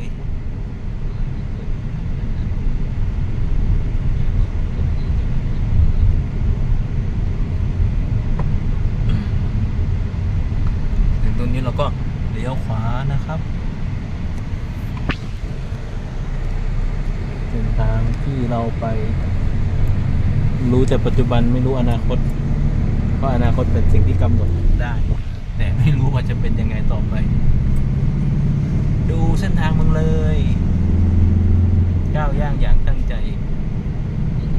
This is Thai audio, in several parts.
ยถึงตรงนี้เราก็เลี้ยวขวานะครับเป็นทางที่เราไป รู้แต่ปัจจุบันไม่รู้อนาคต เพราะอนาคตเป็นสิ่งที่กำหนดได้ แต่ไม่รู้ว่าจะเป็นยังไงต่อไป ดูเส้นทางมึงเลยก้าวย่างอย่างกงใจ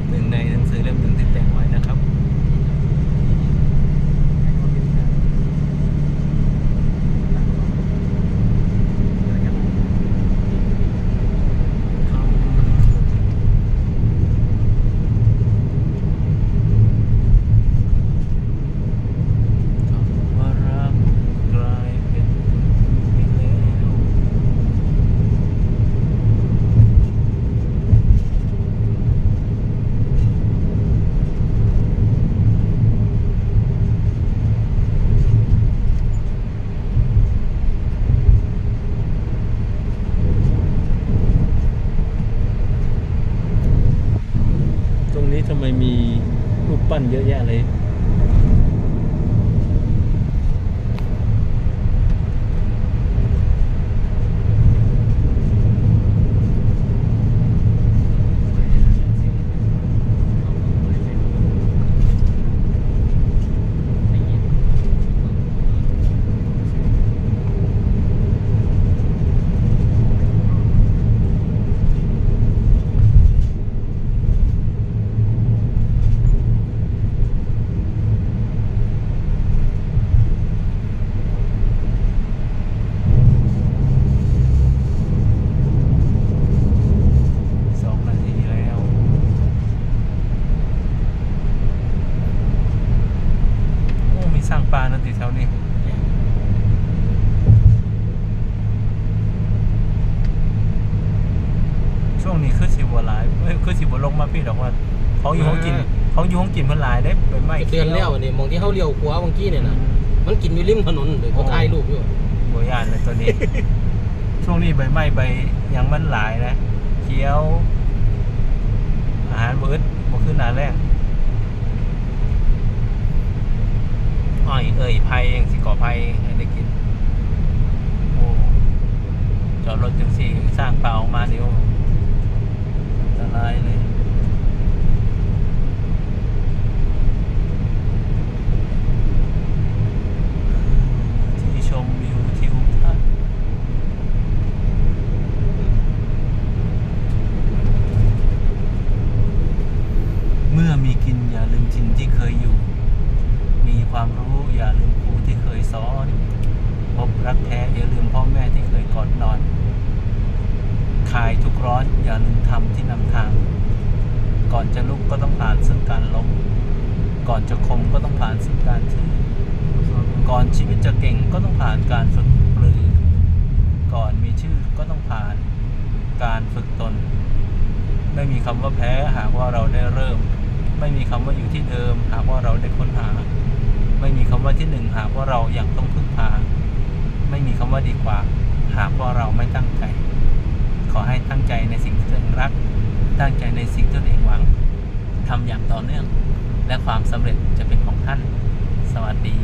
หนึ่งในหนังสือเล่มหนึ่งที่แต่งไว้นะครับ คำว่ารักกลายเป็นไปแล้ว ตรงนี้ ทำไมมีรูปปั้นเยอะแยะเลย สองนาทีแล้ว โอ้ มีส ร้างปลานั่นติแถวนี้ช่วงนี้คือสิบวหลายเอ้ยคือสิบวลงมาพี่ดอกว่าเขาอยู่ห้องกินอ่าเขาอยู่ห้องกินเพิ่นหลายได้ไปไม่เตือนแล้วนี่มองที่เขาเลี้ยวขวาบางกี้เนี่ยนะมันกินอยู่ริมถนนเลยเขาถ่ายรูปอยู่บัวยานเลยตัวนี้ ช่วงนี้ใบไม้ใบหยังมันหลายนะเขียว อาหารเบิดบ่ขึ้นหนาแรก อ้อยเอ่ยไผ่ยังสิก่อไผ่ให้ได้กินโอ้จอดรถจังสี่สร้างเปล่าออกมาเดียวอันตรายเลย ที่ชมวิวทิวทัศน์เมื่อมีกินอย่าลืมถิ่นที่เคยอยู่ มี ความรู้อย่าลืมครูที่เคยสอน พบรักแท้อย่าลืมพ่อแม่ที่เคยกอดนอนคลายทุกร้อนอย่าลืมทำที่นำทาง ก่อนจะลุกก็ต้องผ่านซึ่งการล้มก่อนจะคมก็ต้องผ่านซึ่งการถือก่อนชีวิตจะเก่งก็ต้องผ่านการฝึกปรือ ก่อนมีชื่อก็ต้องผ่านการฝึกตน ไม่มีคำว่าแพ้หากว่าเราได้เริ่ม ไม่มีคำว่าอยู่ที่เดิม หากว่าเราได้ค้นหา ไม่มีคำว่าที่หนึ่งหากว่าเรายังต้องพึ่งพา ไม่มีคำว่าดีกว่า หากว่าเราไม่ตั้งใจ ขอให้ตั้งใจในสิ่งที่ตัรัก ตั้งใจในสิ่งที่ตัวเองหวัง ทำอย่างต่อเนื่อง และความสำเร็จจะเป็นของท่าน สวัสดี